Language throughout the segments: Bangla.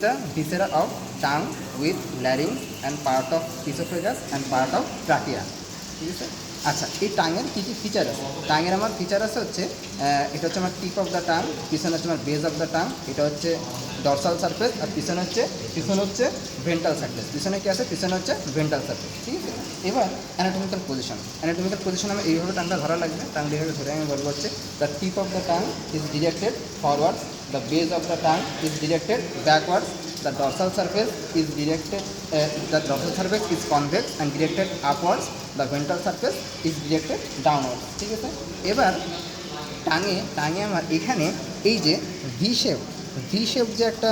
the viscera of tongue with larynx and part of esophagus and part of trachea. ঠিক আছে? আচ্ছা এই টাঙের কী কী ফিচার আছে? টাঙের আমার ফিচার আছে হচ্ছে এটা হচ্ছে আমার টিপ অফ দ্য টাং পিছনে হচ্ছে আমার বেজ অফ দ্য টাং এটা হচ্ছে ডরসাল সারফেস আর পিছনে হচ্ছে পিছনে হচ্ছে ভেন্টাল সারফেস পিছনে কি আছে? পিছনে হচ্ছে ভেন্টাল সারফেস ঠিক আছে? এবার অ্যানাটমিক্যাল পজিশন অ্যানাটমিক্যাল পজিশন আমি এইভাবে টাংটা ধরা লাগবে। টাংটা এইভাবে ধরে আমি বলব হচ্ছে the tip of the tongue is directed forwards the base of the tongue is directed backwards the dorsal surface is directed uh, the dorsal surface is convex and directed upwards the ventral surface is directed downwards ঠিক আছে এবার টাঙে টাঙে আমার এখানে এই যে ভি শেপ ভি শেপ যে একটা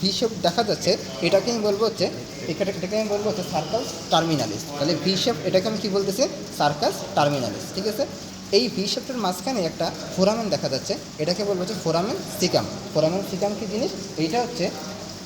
ভি শেপ দেখা যাচ্ছে এটাকে আমি বলব হচ্ছে এখানে এটাকে আমি বলব হচ্ছে সার্কাস টার্মিনালিস তাহলে ভি শেপ এটাকে আমি কী বলতেছি সার্কাস টার্মিনালিস ঠিক আছে এই ভি শেপটার মাঝখানে একটা ফোরামেন দেখা যাচ্ছে। এটাকে বলব হচ্ছে ফোরামেন সিকাম। ফোরামেন সিকাম কি জিনিস? এইটা হচ্ছে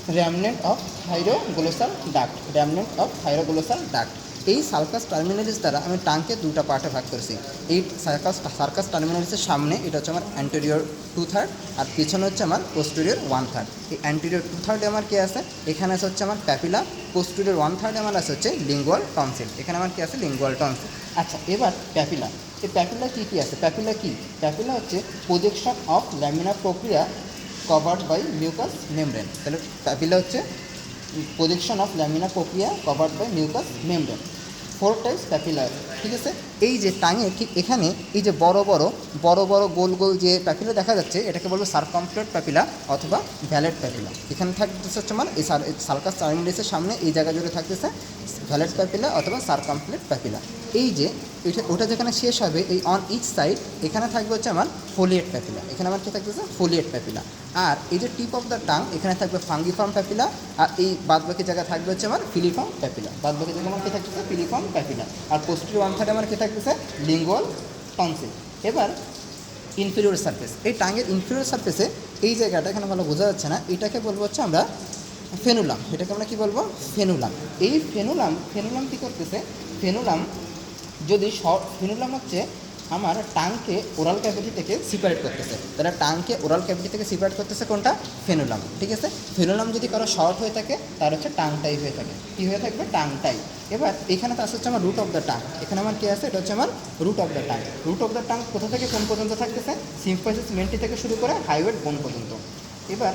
remnant of thyroglossal duct. Remnant of thyroglossal duct. এই সার্কাস টার্মিনালিস দ্বারা আমি টাঙ্কে দুটা পার্টে ভাগ করেছি। এই সার্কাস সার্কাস টার্মিনালিসের সামনে এটা হচ্ছে আমার অ্যান্টেরিয়র টু থার্ড আর পিছনে হচ্ছে আমার পোস্টেরিয়র ওয়ান থার্ড এই অ্যান্টেরিয়র টু থার্ডে আমার কী আছে? এখানে আছে হচ্ছে আমার প্যাপিলা পোস্টেরিয়র ওয়ান থার্ডে আমার আছে হচ্ছে লিঙ্গুয়াল টনসিল এখানে আমার কী আছে? লিঙ্গুয়াল টনসিল আচ্ছা এবার প্যাপিলা এই প্যাপিলা কী কী আছে? প্যাপিলা কী? প্যাপিলা হচ্ছে projection of lamina propria covered by mucous membrane তাহলে প্যাপিলা হচ্ছে projection of lamina কোপিয়া covered by mucous membrane four types প্যাপিলার ঠিক আছে এই যে টাঙে ঠিক এখানে এই যে বড় বড় বড় বড় গোল গোল যে প্যাপিলা দেখা যাচ্ছে, এটাকে বলব সার্কমপ্লেট প্যাপিলা অথবা ভ্যালেট প্যাপিলা। এখানে থাকতেছে হচ্ছে মানে এই সার্কাস টার্মিনালিসের সামনে এই জায়গা জুড়ে থাকতেছে ভ্যালেট প্যাপিলা অথবা সার্কমপ্লেট প্যাপিলা। এই যে এটা ওটা যেখানে শেষ হবে, এই অন ইচ সাইড এখানে থাকবে হচ্ছে আমার ফোলিয়েট প্যাপিলা। এখানে আমার কী থাকতেছে? ফোলিয়েট প্যাপিলা। আর এই যে টিপ অফ দ্য টাং এখানে থাকবে ফাঙ্গিফর্ম প্যাপিলা। আর এই বাদবাকি জায়গা থাকবে হচ্ছে আমার ফিলিফর্ম প্যাপিলা। বাদবাকি জায়গায় আমার কী থাকতেছে? Filiform papilla. আর পোস্টিভ ওয়ান থার্ডে আমার কী থাকতেছে লিঙ্গুয়াল টনসিল এবার ইনফিরিয়র সারফেস এই টাঙের ইনফিরিয়র সারফেসে এই জায়গাটা এখানে ভালো বোঝা যাচ্ছে না। এটাকে বলব হচ্ছে আমরা ফেনুলাম এটাকে আমরা কি বলব? ফেনুলাম এই ফেনুলাম ফেনুলাম কী করতেছে? ফেনুলাম যদি শ- ফেনুলাম হচ্ছে আমার টাংকে ওরাল ক্যাভিটি থেকে সিপারেট করতেছে। তাহলে টাংকে ওরাল ক্যাভিটি থেকে সিপারেট করতেছে কোনটা? ফেনুলাম ঠিক আছে? ফেনুলাম যদি কারও শর্ট হয়ে থাকে, তার হচ্ছে টাংটাই হয়ে থাকে। কী হয়ে থাকবে? টাংটাই। এবার এখানে তো আসছে আমার রুট অফ দ্য টাং এখানে আমার কী আছে? এটা হচ্ছে আমার root of the tongue root of the tongue কোথা থেকে কোন পর্যন্ত থাকতেছে? সিম্পাইসিস মেন্টি থেকে শুরু করে হাইওয়েট বোন পর্যন্ত। এবার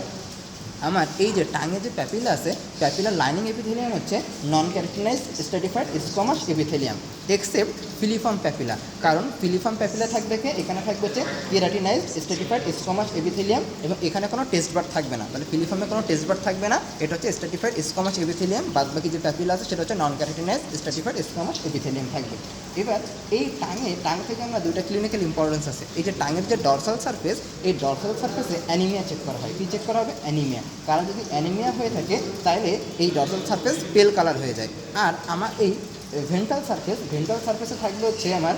আমার এই যে টাঙে যে প্যাপিলা আছে প্যাপিলার লাইনিং এপিথেলিয়াম হচ্ছে non keratinized stratified squamous epithelium except filiform papilla কারণ ফিলিফর্ম প্যাপিলা থাকবে কি? এখানে থাকবে হচ্ছে কেরাটিনাইজ স্টাডিফাইড স্কমাস এপিথেলিয়াম এবং এখানে কোনো টেস্ট বার থাকবে না। তাহলে ফিলিফর্মে কোনো টেস্ট বার থাকবে না, এটা হচ্ছে স্টাডিফাইড স্কমাস এপিথেলিয়াম বাদ বাকি যে প্যাপিলা আছে, সেটা হচ্ছে নন ক্যারেটিনাইজ স্টাডিফাইড স্কমাস এপিথেলিয়াম থাকবে। এবার এই টাঙে টাং থেকে আমরা দুইটা ক্লিনিক্যাল ইম্পর্টেন্স আছে। এই যে টাঙের যে ডরসাল সারফেস এই ডরসাল সার্ফেসে অ্যানিমিয়া চেক করা হয়। কী চেক করা হবে? অ্যানিমিয়া কারণ যদি অ্যানিমিয়া হয়ে থাকে, তাহলে এই ডরসাল সারফেস পেল কালার হয়ে যায়। আর আমার এই ভেন্টাল সারফেস ভেন্টাল সারফেসে থাকবে হচ্ছে আমার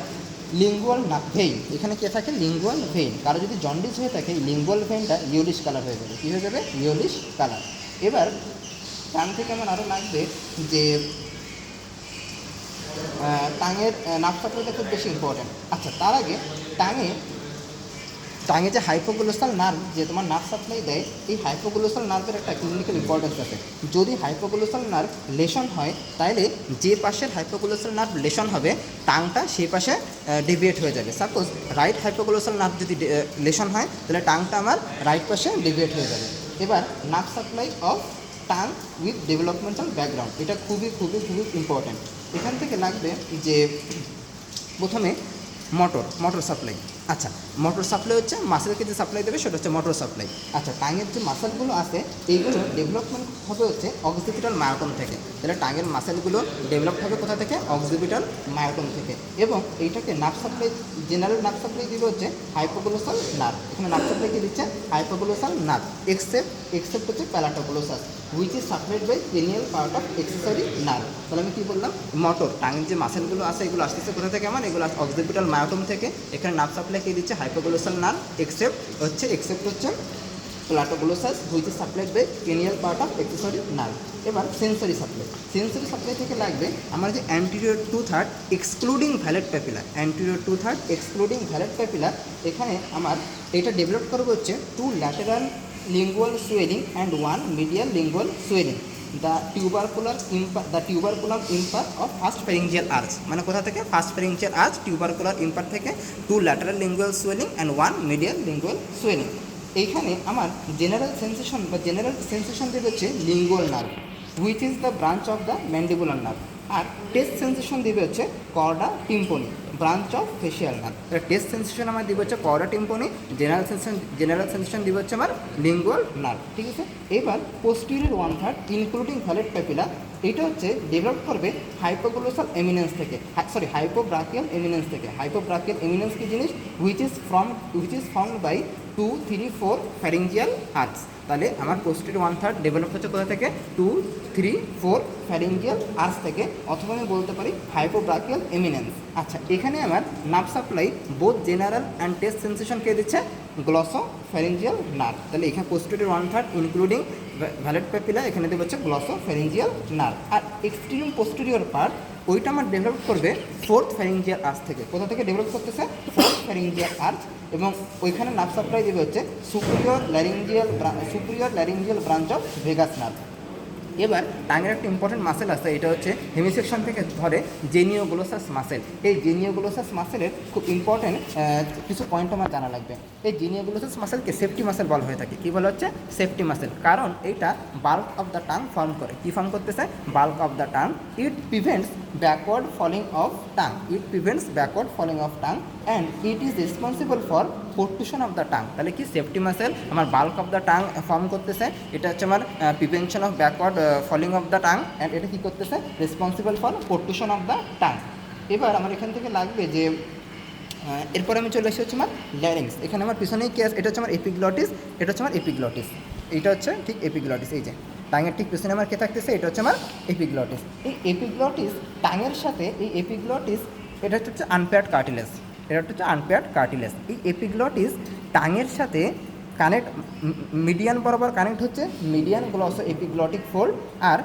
লিঙ্গুয়াল না ভেইন এখানে কে থাকে? লিঙ্গুয়াল ভেইন কারও যদি জন্ডিস হয়ে থাকে, এই লিঙ্গুয়াল ভেইনটা ইউলিশ কালার হয়ে যাবে। কী হয়ে যাবে? ইউলিশ কালার এবার টান থেকে আমার আরও লাগবে যে টাঙের নাক সাপ্লাইটা খুব বেশি ইম্পর্ট্যান্ট আচ্ছা তার আগে টাঙে টাঙে যে হাইপোগ্লোসাল নার্ভ যে তোমার নার্ভ সাপ্লাই দেয়, এই হাইপোগ্লোসাল নার্ভের একটা ক্লিনিক্যাল ইম্পর্টেন্স আছে। যদি হাইপোগ্লোসাল নার্ভ লেশন হয় তাহলে যে পাশের হাইপোগ্লোসাল নার্ভ লেশন হবে টাংটা সেই পাশে ডেভিয়েট হয়ে যাবে। সাপোজ রাইট হাইপোগ্লোসাল নার্ভ যদি লেশন হয়, তাহলে টাংটা আমার রাইট পাশে ডেভিয়েট হয়ে যাবে। এবার nerve supply of tongue with developmental background এটা খুবই খুবই খুবই ইম্পর্ট্যান্ট এখান থেকে লাগবে যে প্রথমে মোটর মোটর সাপ্লাই আচ্ছা মোটর সাপ্লাই হচ্ছে মাসেলকে যে সাপ্লাই দেবে সেটা হচ্ছে মোটর সাপ্লাই আচ্ছা টাঙের যে মাসেলগুলো আছে, এইগুলো ডেভেলপমেন্ট হবে হচ্ছে অক্সিপিটাল মায়োটম থেকে। তাহলে টাঙের মাসেলগুলো ডেভেলপ হবে কোথা থেকে? অক্সিপিটাল মায়োটম থেকে। এবং এইটাকে nerve supply general nerve supply দিবে হচ্ছে হাইপোগ্লোসাল নার্ভ এখানে নার্ভ সাপ্লাই কি দিচ্ছে হাইপোগ্লোসাল নার্ভ এক্সেপ্ট এক্সেপ্ট হচ্ছে palatoglossus which is supplied by cranial part of accessory nerve তাহলে আমি কী বললাম? মোটর টাঙের যে মাসেলগুলো আছে, এগুলো আসতেছে কোথা থেকে আমার? এগুলো অক্সিপিটাল মায়োটম থেকে। এখানে নার্ভ সাপ্লাই কে দিচ্ছে? হাইপোগ্লোসাল নার্ভ এক্সেপ্ট হচ্ছে এক্সেপ্ট হচ্ছে palatoglossus which is supplied by cranial part of accessory nerve এবার সেন্সরি সাপ্লাই সেন্সরি সাপ্লাই থেকে লাগবে আমার যে anterior two third excluding vallate papilla anterior two third excluding vallate papilla এখানে আমার এটা ডেভেলপ করব হচ্ছে two lateral lingual swelling and one medial lingual swelling. The tubercular impact, the tubercular impact of first pharyngeal arch. মানে কোথা থেকে first pharyngeal arch tubercular impact থেকে two lateral lingual swelling and one medial lingual swelling. এইখানে আমার জেনারেল সেন্সেশন বা জেনারেল সেন্সেশন দেবে হচ্ছে lingual nerve which is the branch of the mandibular nerve R taste sensation দিবে হচ্ছে chorda tympani branch of facial nerve এটা টেস্ট সেন্সেশন আমার দিব হচ্ছে করা tympani general sensation general sensation দিব হচ্ছে আমার লিঙ্গুয়াল নার্ভ ঠিক আছে? এবার posterior one third including vallate papilla এটা হচ্ছে ডেভেলপ করবে হাইপোগ্লোসাল এমিনেন্স থেকে সরি হাইপোব্রাকিয়াল এমিনেন্স থেকে। হাইপোব্রাকিয়াল এমিনেন্স কি জিনিস? Which is from which is form by two three four pharyngeal arches তাহলে আমার পোস্টের ওয়ান থার্ড ডেভেলপ হচ্ছে কোথা থেকে? Two three four pharyngeal arches থেকে, অথবা আমি বলতে পারি হাইপোব্রাকিয়াল এমিনেন্স আচ্ছা এখানে আমার nerve supply both general and taste sensation কে দিচ্ছে? গ্লসো ফ্যারিঞ্জিয়াল নার্ভ তাহলে এখানে posterior one third including vallate papilla এখানে দেবো হচ্ছে গ্লসো ফ্যারিঞ্জিয়াল নার্ভ আর এক্সট্রিম পোস্টেরিয়র পার্ট ওইটা আমার ডেভেলপ করবে ফোর্থ ফ্যারিঞ্জিয়াল আর্চ থেকে। কোথা থেকে ডেভেলপ করতেছে? ফোর্থ ফ্যারিঞ্জিয়াল আর্চ এবং ওইখানে নার্ভ সাপ্লাই দেবে হচ্ছে superior laryngeal superior laryngeal branch of vagus nerve এবার টাঙের একটা ইম্পর্টেন্ট মাসেল আছে, এটা হচ্ছে হেমিসেকশন থেকে ধরে জেনিওগ্লোসাস মাসেল এই জেনিওগ্লোসাস মাসেলের খুব ইম্পর্টেন্ট কিছু পয়েন্ট আমার জানা লাগবে। এই জেনিওগ্লোসাস মাসেলকে সেফটি মাসেল বলা হয়ে থাকে। কী বলা হচ্ছে? সেফটি মাসেল কারণ এইটা bulk of the tongue form করে। কী ফর্ম করতেছে? Bulk of the tongue it prevents backward falling of tongue it prevents backward falling of tongue and it is responsible for protrusion of the tongue. তাহলে কি সেফটি মাসেল? আমার bulk of the tongue form করতেছে। এটা হচ্ছে আমার prevention of backward falling of the tongue. And এটা কী করতেছে? Responsible for protrusion of the tongue. এবার আমার এখান থেকে লাগবে যে এরপর আমি চলে এসেছি হচ্ছে আমার ল্যারিংস এখানে আমার পিছনেই কি আছে? এটা হচ্ছে আমার এপিগ্লটিস এটা হচ্ছে আমার এপিগ্লটিস এইটা হচ্ছে ঠিক এপিগ্লটিস এই যে। টাঙের ঠিক পিছনে আমার কে থাকতেছে? এটা হচ্ছে আমার এপিগ্লটিস এই এপিগ্লটিস টাঙের সাথে এই এপিগ্লটিস এটা হচ্ছে আনপেয়ার্ড কার্টিলেস এটা হচ্ছে আনপেয়ার্ড কার্টিলেস এই এপিগ্লটিস টাঙের সাথে কানেক্ট মিডিয়ান বরাবর কানেক্ট হচ্ছে মিডিয়ান গ্লস এপিগ্লটিক ফোল্ড আর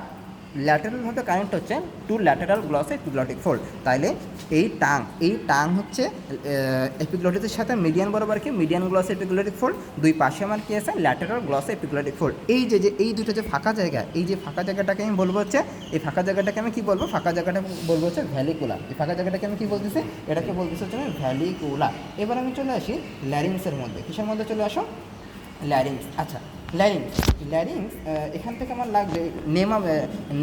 ল্যাটারালভাবে কানেক্ট হচ্ছে two lateral glosso epiglottic fold তাইলে এই টাং এই টাং হচ্ছে এপিগ্লটিসের সাথে মিডিয়ান বরাবর কি? মিডিয়ান গ্লস এপিগ্লটিক ফোল্ড দুই পাশে আমার কি আছে? ল্যাটারাল গ্লস এপিগ্লটিক ফোল্ড এই যে যে, এই দুটো যে ফাঁকা জায়গা, এই যে ফাঁকা জায়গাটাকে আমি বলব হচ্ছে, এই ফাঁকা জায়গাটাকে আমি কি বলব? ফাঁকা জায়গাটা বলব হচ্ছে ভ্যালিকুলা এই ফাঁকা জায়গাটাকে আমি কি বলতেছি? এটাকে বলতেছি হচ্ছে আমি ভ্যালিকুলা এবার আমি চলে আসি ল্যারিংসের মধ্যে। কিসের মধ্যে চলে আসো? ল্যারিংস আচ্ছা ল্যারিংস ল্যারিংস এখান থেকে আমার লাগবে name of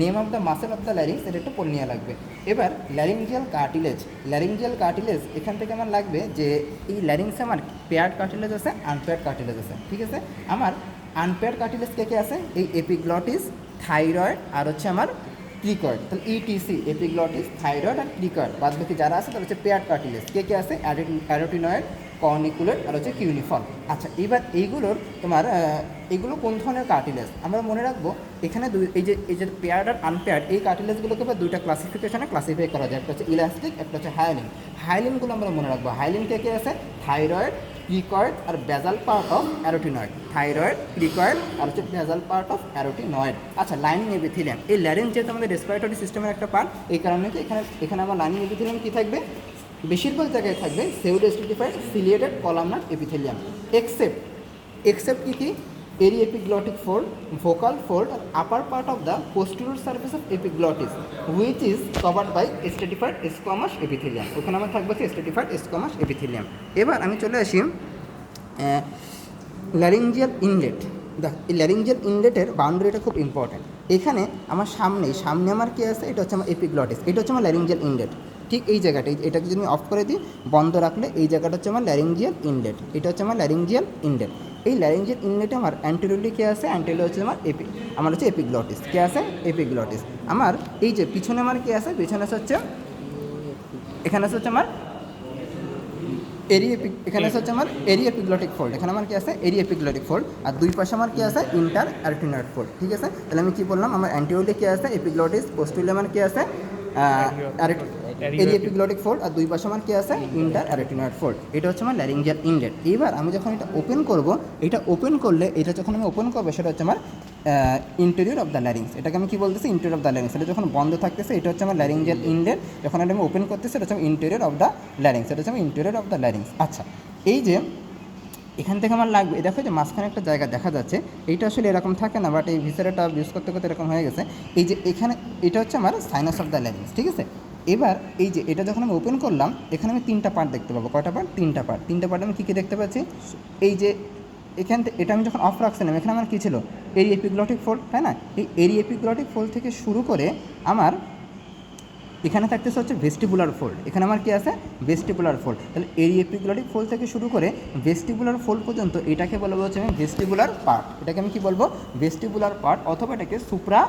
name of the muscle of the larynx এটা একটু পড়ে লাগবে। এবার ল্যারিঞ্জিয়াল কার্টিলেজ ল্যারিঞ্জিয়াল কার্টিলেজ এখান থেকে আমার লাগবে যে এই ল্যারিংসে আমার পেয়ার্ড কার্টিলেজ আছে আনপেয়ার্ড কার্টিলেজ আছে, ঠিক আছে? আমার আনপেয়ার্ড কার্টিলেজ কে কে আছে? এই এপিগ্লটিস থাইরয়েড আর হচ্ছে আমার ক্রিকয়েড তাহলে ইটিসি এপিগ্লটিস থাইরয়েড আর ক্রিকয়েড বাদ বাকি যারা আছে তারা হচ্ছে পেয়ার কার্টিলেজ কে কে আছে? অ্যারোটিনয়েড কর্নিকুলেট আর হচ্ছে কিউনিফর্ম আচ্ছা এবার এইগুলোর তোমার এগুলো কোন ধরনের কার্টিলেজ আমরা মনে রাখব, এখানে দুই, এই যে এই যে পেয়ার্ড আর আনপেয়ার্ড এই কার্টিলেজগুলোকে আবার দুইটা ক্লাসিফিকেশনে ক্লাসিফাই করা যায়। একটা হচ্ছে ইলাস্টিক একটা হচ্ছে হাইলিন হাইলিনগুলো আমরা মনে রাখব হাইলিন কে কে আছে? Thyroid cricoid R basal part of arytenoid thyroid cricoid আর হচ্ছে বেজাল পার্ট অফ অ্যারোটিনয়েড আচ্ছা লাইনিং এপিথিলিয়াম এই ল্যারিন যেহেতু আমাদের রেসপিরেটরি সিস্টেমের একটা পার্ট এই কারণে কি এখানে এখানে আমার লাইনিং এপিথিলিয়াম কী থাকবে? বেশিরভাগ জায়গায় থাকবে pseudostratified ciliated columnar epithelium except except কি কি? Aryepiglottic fold vocal fold upper part of the posterior surface of epiglottis which is covered by stratified squamous epithelium ওখানে আমার থাকবে হচ্ছে স্টেটিফাইড স্কোমাস এপিথেলিয়াম এবার আমি চলে আসি ল্যারিঞ্জিয়াল ইনলেট দেখ, এই ল্যারিঞ্জিয়াল ইনলেটের বাউন্ডারিটা খুব ইম্পর্ট্যান্ট এখানে আমার সামনে সামনে আমার কি আছে? এটা হচ্ছে আমার এপিগ্লটিস এটা হচ্ছে আমার ল্যারিঞ্জিয়াল ইনলেট ঠিক এই জায়গাটা এটাকে যদি আমি অফ করে দিই বন্ধ রাখলে এই জায়গাটা হচ্ছে আমার ল্যারিঞ্জিয়াল ইনলেট এটা হচ্ছে আমার ল্যারিঞ্জিয়াল ইনলেট এই ল্যারিঞ্জিয়াল ইনলেটে আমার অ্যান্টিরোলি কে আছে? অ্যান্টিরোলি হচ্ছে আমার এপি আমার হচ্ছে এপিগ্লটিস কে আছে? এপিগ্লটিস আমার এই যে পিছনে আমার কি আছে? পিছনে আছে হচ্ছে এখানে আছে হচ্ছে আমার এরি এপি এখানে আছে হচ্ছে আমার এরি এপিগ্লটিক ফোল্ড এখানে আমার কি আছে? এরি এপিগ্লটিক ফোল্ড আর দুই পাশে আমার কি আছে? ইন্টার অ্যারটিনয়েড ফোল্ড ঠিক আছে? তাহলে আমি কি বললাম? আমার অ্যান্টিওলি কি আছে? এপিগ্লটিস পোস্টুলি আমার কি আছে? এরি এপিগ্লটিক ফোল্ড আর দুই পাশে আমার কি আছে? ইন্টার অ্যারটিনয়েড ফোল্ড এটা হচ্ছে আমার ল্যারিঞ্জিয়াল ইনলেট এবার আমি যখন এটা ওপেন করব এটা ওপেন করলে এটা যখন আমি ওপেন করব সেটা হচ্ছে আমার ইন্টেরিয়র অফ দ্য ল্যারিংস এটাকে আমি কি বলতেছি? ইন্টেরিয়র অফ দ্য ল্যারিংস এটা যখন বন্ধ থাকতেছে এটা হচ্ছে আমার ল্যারিঞ্জিয়াল ইনলেট যখন এটা আমি ওপেন করতেছি এটা হচ্ছে ইন্টেরিয়র অফ দ্য ল্যারিংস এটা হচ্ছে আমার ইন্টেরিয়র অফ দ্য ল্যারিংস আচ্ছা এই যে এখান থেকে আমার লাগবে দেখো যে মাঝখানে একটা জায়গা দেখা যাচ্ছে। এইটা আসলে এরকম থাকে না বাট এই ভিসারাটা ইউজ করতে করতে এরকম হয়ে গেছে। এই যে এখানে এটা হচ্ছে আমার সাইনাস অফ দ্য ল্যারিংস ঠিক আছে? এবার এই যে এটা যখন আমি ওপেন করলাম, এখানে আমি তিনটা পার্ট দেখতে পাবো। কয়টা পার্ট তিনটা পার্ট তিনটা পার্ট আমি কী কী দেখতে পাচ্ছি? এই যে এখান থেকে এটা আমি যখন অফ রাখছিলাম, এখানে আমার কী ছিল? এরিয়া এপিগ্লটিক ফোল্ড তাই না? এই এরিয়া এপিগ্লটিক ফোল্ড থেকে শুরু করে আমার এখানে থাকতেছে হচ্ছে ভেস্টিবুলার ফোল্ড এখানে আমার কি আছে? ভেস্টিবুলার ফোল্ড তাহলে এরি এপিগ্লটিক ফোল্ড থেকে শুরু করে ভেস্টিবুলার ফোল্ড পর্যন্ত এটাকে বলব হচ্ছে আমি ভেস্টিবুলার পার্ট এটাকে আমি কি বলব? ভেস্টিবুলার পার্ট অথবা এটাকে সুপ্রা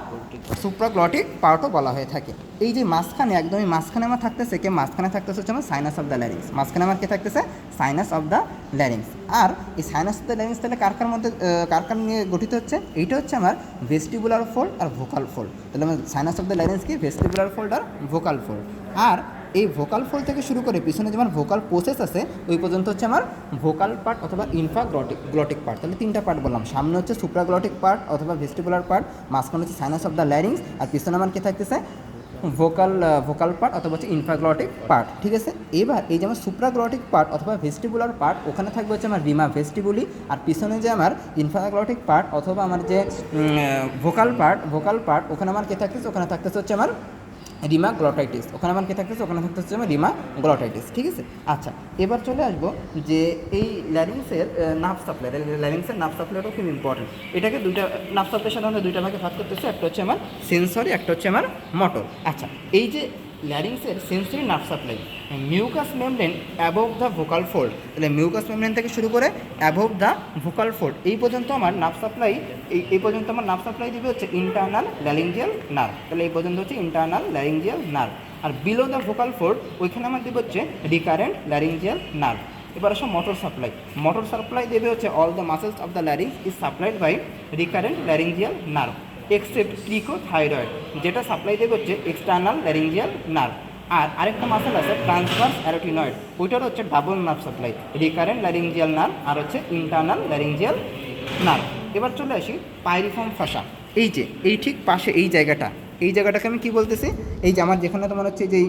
সুপ্রাগ্লটিক পার্টও বলা হয়ে থাকে। এই যে মাঝখানে, একদমই মাঝখানে আমার থাকতেছে কে মাঝখানে থাকতেছে হচ্ছে আমার সাইনাস অফ দ্য ল্যারিংস মাঝখানে আমার কে থাকতেছে? সাইনাস অফ দ্য ল্যারিংস আর এই সাইনাস অফ দ্য ল্যারিংস তাহলে কার কার মধ্যে কার কার নিয়ে গঠিত হচ্ছে, এইটা হচ্ছে আমার ভেস্টিবুলার ফোল্ড আর ভোকাল ফোল্ড তাহলে আমার সাইনাস অফ দ্য ল্যারিংস কি? ভেস্টিবুলার ফোল্ড আর ভোকাল ফোল্ড আর এই ভোকাল ফোল্ড থেকে শুরু করে পিছনে যে আমার ভোকাল প্রসেস আছে, ওই পর্যন্ত হচ্ছে আমার ভোকাল পার্ট অথবা ইনফা গ্লটিক গ্লটিক পার্ট তাহলে তিনটা পার্ট বললাম। সামনে হচ্ছে সুপ্রাগ্লটিক পার্ট অথবা ভেস্টিবুলার পার্ট মাঝখানে হচ্ছে সাইনাস অফ দ্য ল্যারিংস আর পিছনে আমার কি থাকতেছে? ভোকাল ভোকাল পার্ট অথবা হচ্ছে ইনফাগ্লটিক পার্ট ঠিক আছে? এবার এই যে আমার সুপ্রাগ্লটিক পার্ট অথবা ভেস্টিবুলার পার্ট ওখানে থাকবে হচ্ছে আমার রিমা ভেস্টিবুলি আর পিছনে যে আমার ইনফাগ্লটিক পার্ট অথবা আমার যে ভোকাল পার্ট ভোকাল পার্ট ওখানে আমার কে থাকতেছে? ওখানে থাকতেছে হচ্ছে আমার রিমা গ্লটাইটিস ওখানে আমার কি থাকতেছে? ওখানে থাকতেছে আমার রিমা গ্লটাইটিস ঠিক আছে? আচ্ছা এবার চলে আসব যে এই ল্যারিংসের নার্ভ সাপ্লাই ল্যারিংসের নার্ভ সাপ্লাইটাও খুব ইম্পর্টেন্ট এটাকে দুইটা নার্ভ সাপ্লাই সাধারণত দুইটা ভাগে ভাগ করতেছে, একটা হচ্ছে আমার সেন্সরি একটা হচ্ছে আমার মটর আচ্ছা এই যে ল্যারিংসের sensory nerve supply mucous membrane above the vocal fold তাহলে মিউকাস মেমব্রেন থেকে শুরু করে অ্যাবভ দ্য ভোকাল ফোল্ড এই পর্যন্ত আমার নার্ভ সাপ্লাই এই এই পর্যন্ত আমার নার্ভ সাপ্লাই দিবে হচ্ছে ইন্টারনাল ল্যারিঞ্জিয়াল নার্ভ তাহলে এই পর্যন্ত হচ্ছে ইন্টারনাল ল্যারিঞ্জিয়াল নার্ভ আর বিলো দ্য ভোকাল ফোল্ড ওইখানে আমার দেবে হচ্ছে রিকারেন্ট ল্যারিঞ্জিয়াল নার্ভ এবার আসো মোটর সাপ্লাই মোটর সাপ্লাই দেবে হচ্ছে all the muscles of the larynx is supplied by recurrent laryngeal nerve except thyroid যেটা সাপ্লাই দিয়ে করছে এক্সটার্নাল ল্যারিঞ্জিয়াল নার্ভ আর আরেকটা মাসেল আছে ট্রান্সভার্স অ্যারোটিনয়েড ওইটার হচ্ছে double nerve supply recurrent laryngeal nerve আর হচ্ছে ইন্টারনাল ল্যারিঞ্জিয়াল নার্ভ এবার চলে আসি পাইরিফর্ম ফাঁসা এই যে, এই ঠিক পাশে এই জায়গাটা, এই জায়গাটাকে আমি কি বলতেছি? এই যে আমার যেখানে তোমার হচ্ছে যে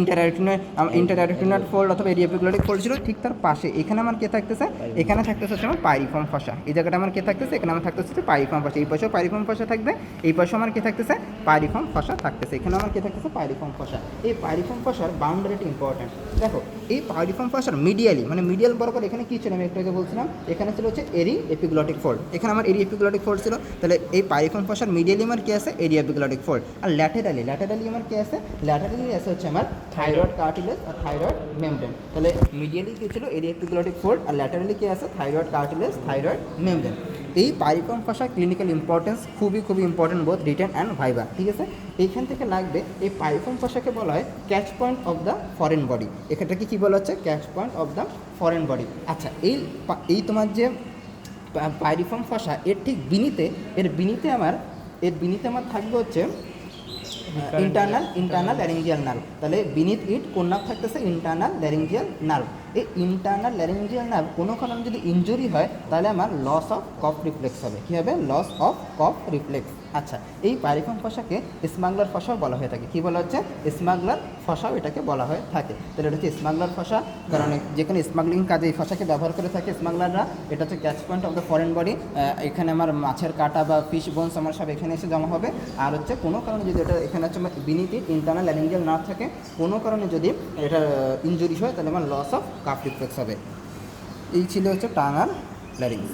ইন্টারঅ্যাটিনয়েড ইন্টারঅ্যাটিনয়েড ফোল্ড অথবা এরিয়াপিকুলারিক ফোল্ড ছিল, ঠিক তার পাশে। এখানে আমার কে থাকতেছে? এখানে থাকতেছে হচ্ছে আমার পাইরিফর্ম ফসা এই জায়গাটা আমার কে থাকতেছে? এখানে আমার থাকতেছে হচ্ছে পাইরিফর্ম ফসা এই পাশেও পাইরিফর্ম ফসা থাকবে, এই পাশেও আমার কে থাকতেছে? পাইরিফর্ম ফসা থাকতেছে। এখানে আমার কে থাকতেছে পাইরিফর্ম ফসা এই পাইরিফর্ম ফসার বাউন্ডারিটা ইম্পর্টেন্ট দেখো এই পাইরিফর্ম ফসার মিডিয়ালি মানে মিডিয়াল বরাবর এখানে কী ছিল আমি একটু আগে বলছিলাম, এখানে ছিল হচ্ছে এরি এপিগ্লটিক ফোল্ড এখানে আমার এরি এপিগ্লটিক ফোল্ড ছিল, তাহলে এই পাইরিফর্ম ফসার মিডিয়ালি আমার কী আছে? এরি এপিগ্লটিক ফোল্ড আর ল্যাটেরালি ল্যাটেরালি আমার কী আছে? ল্যাটেরালি আছে হচ্ছে আমার থাইরয়েড কার্টিলেজ আর থাইরয়েড মেমব্রেন তাহলে মিডিয়ালি কী ছিল? এরি এপিগ্লটিক ফোল্ড আর ল্যাটেরালি কি আছে? থাইরয়েড কার্টিলেজ থাইরয়েড মেমব্রেন এই পাইরিফর্ম ভাষা ক্লিনিক্যাল ইম্পর্টেন্স খুবই খুবই ইম্পর্টেন্ট বোধ রিটেন অ্যান্ড ভাইবা ঠিক আছে? এইখান থেকে লাগবে এই পাইরিফর্ম ভাষাকে বলা হয় catch point of the foreign body এখানটাকে কী বলা হচ্ছে? Catch point of the foreign body আচ্ছা এই এই তোমার যে পাইরিফর্ম ভাষা এর ঠিক বিনিতে এর বিনিতে আমার এর বিনিতে আমার থাকবে হচ্ছে ইন্টারনাল ইন্টারনাল ল্যারিঞ্জিয়াল নার্ভ তাহলে বিনিথ ইট কোন নার্ভ থাকতেছে? ইন্টারনাল ল্যারিঞ্জিয়াল নার্ভ এই ইন্টারনাল ল্যারিঞ্জিয়াল নার্ভ কোনো কারণে যদি ইঞ্জুরি হয়, তাহলে আমার লস অফ কফ রিফ্লেক্স হবে। কী হবে? লস অফ কফ রিফ্লেক্স আচ্ছা এই পারিফর্ম ফসাকে স্মাগলার ফসাও বলা হয়ে থাকে। কী বলা হচ্ছে? স্মাগলার ফসাও এটাকে বলা হয়ে থাকে। তাহলে এটা হচ্ছে স্মাগলার ফসা। কারণ এ- যেখানে স্মাগলিং কাজে এই ফসাকে ব্যবহার করে থাকে স্মাগলাররা, এটা হচ্ছে catch point of the foreign body এখানে আমার মাছের কাটা বা ফিশ বোনস আমার সব এখানে এসে জমা হবে। আর হচ্ছে কোনো কারণে যদি এটা এখানে হচ্ছে আমার বিনিটি ইন্টারনাল ল্যারিঞ্জিয়াল না থাকে, কোনো কারণে যদি এটা ইনজুরি হয়, তাহলে আমার লস অফ কাফ রিফ্লেক্স হবে। এই ছিল হচ্ছে টাঙার ল্যারিংস